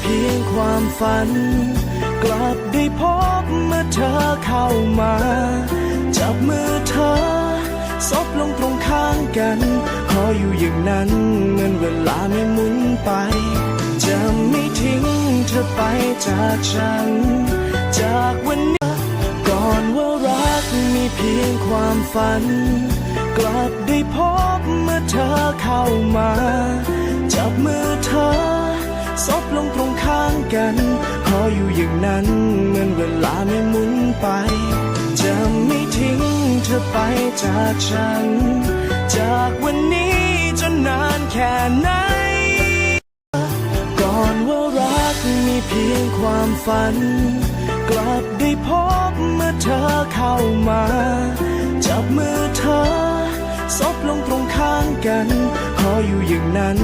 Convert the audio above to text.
เพียงความฝัน กลับได้พบเมื่อเธอเข้ามา จับมือเธอซบลงตรงข้างกัน ขออยู่อย่างนั้นเงินเวลาไม่หมุนไป จะไม่ทิ้งเธอไปจากฉัน จากวันนี้ก่อนว่ารักมีเพียงความฝัน กลับได้พบเมื่อเธอเข้ามา ซบลงตรงข้างกัน ขออยู่อย่างนั้นเงินเวลาไม่หมุนไป จะไม่ทิ้งเธอไปจากฉัน จากวันนี้จนนานแค่ไหน ก่อนว่ารักมีเพียงความฝัน กลับได้พบเมื่อเธอเข้ามา จับมือเธอซบลงตรงข้างกัน ขออยู่อย่างนั้น